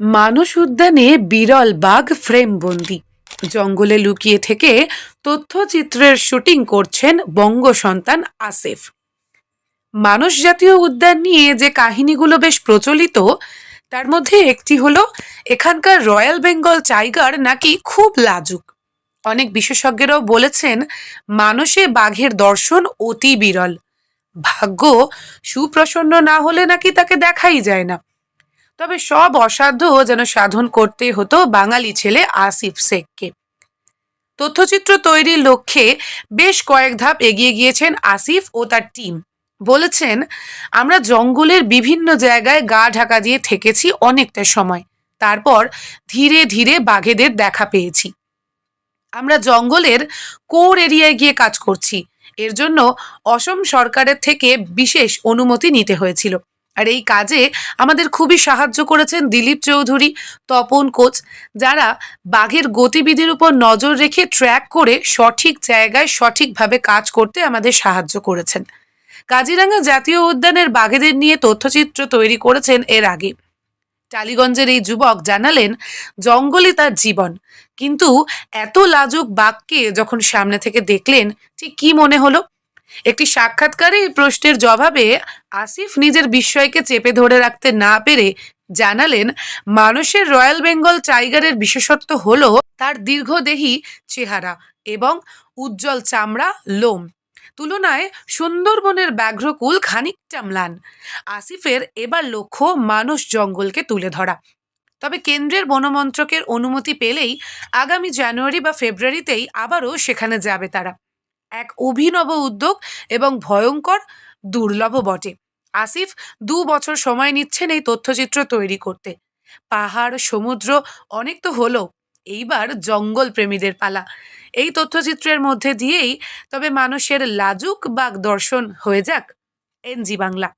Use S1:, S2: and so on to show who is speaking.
S1: মানস উদ্যানে বিরল বাঘ ফ্রেমবন্দি। জঙ্গলে লুকিয়ে থেকে তথ্যচিত্রের শুটিং করছেন বঙ্গ সন্তান আসিফ। মানস জাতীয় উদ্যান নিয়ে যে কাহিনীগুলো বেশ প্রচলিত, তার মধ্যে একটি হলো, এখানকার রয়্যাল বেঙ্গল টাইগার নাকি খুব লাজুক। অনেক বিশেষজ্ঞরাও বলেছেন, মানসে বাঘের দর্শন অতি বিরল। ভাগ্য সুপ্রসন্ন না হলে নাকি তাকে দেখাই যায় না। তবে সব অসাধ্য যেন সাধন করতে হতো বাঙালি ছেলে আসিফ শেখকে। তথ্যচিত্র তৈরির লক্ষ্যে বেশ কয়েক ধাপ এগিয়ে গিয়েছেন আসিফ ও তার টিম। বলেছেন, আমরা জঙ্গলের বিভিন্ন জায়গায় গা ঢাকা দিয়ে থেকেছি অনেকটা সময়। তারপর ধীরে ধীরে বাঘেদের দেখা পেয়েছি। আমরা জঙ্গলের কোর এরিয়ায় গিয়ে কাজ করছি। এর জন্য অসম সরকারের থেকে বিশেষ অনুমতি নিতে হয়েছিল। আর এই কাজে আমাদের খুবই সাহায্য করেছেন দিলীপ চৌধুরী, তপন কোচ, যারা বাঘের গতিবিধির উপর নজর রেখে ট্র্যাক করে সঠিক জায়গায় সঠিকভাবে কাজ করতে আমাদের সাহায্য করেছেন। কাজিরাঙ্গা জাতীয় উদ্যানের বাঘেদের নিয়ে তথ্যচিত্র তৈরি করেছেন এর আগে। টালিগঞ্জের এই যুবক জানালেন জঙ্গলে তার জীবন। কিন্তু এত লাজুক বাঘকে যখন সামনে থেকে দেখলেন, ঠিক কি মনে হলো? একটি সাক্ষাৎকারে এই প্রশ্নের জবাবে আসিফ নিজের বিস্ময়কে চেপে ধরে রাখতে না পেরে জানালেন, মানুষের রয়্যাল বেঙ্গল টাইগারের বিশেষত্ব হল তার দীর্ঘদেহী চেহারা এবং উজ্জ্বল চামড়া, লোম। তুলনায় সুন্দরবনের ব্যাঘ্রকুল খানিকটা ম্লান। আসিফের এবার লক্ষ্য মানুষ জঙ্গলকে তুলে ধরা। তবে কেন্দ্রের বনমন্ত্রকের অনুমতি পেলেই আগামী জানুয়ারি বা ফেব্রুয়ারিতেই আবারও সেখানে যাবে তারা। এক অভিনব উদ্যোগ এবং ভয়ঙ্কর দুর্লভ বটে। আসিফ দু বছর সময় নিচ্ছেন এই তথ্যচিত্র তৈরি করতে। পাহাড়, সমুদ্র অনেক তো হলো, এইবার জঙ্গল প্রেমীদের পালা। এই তথ্যচিত্রের মধ্যে দিয়েই তবে মানুষের লাজুক বাগ দর্শন হয়ে যাক এনজি বাংলা।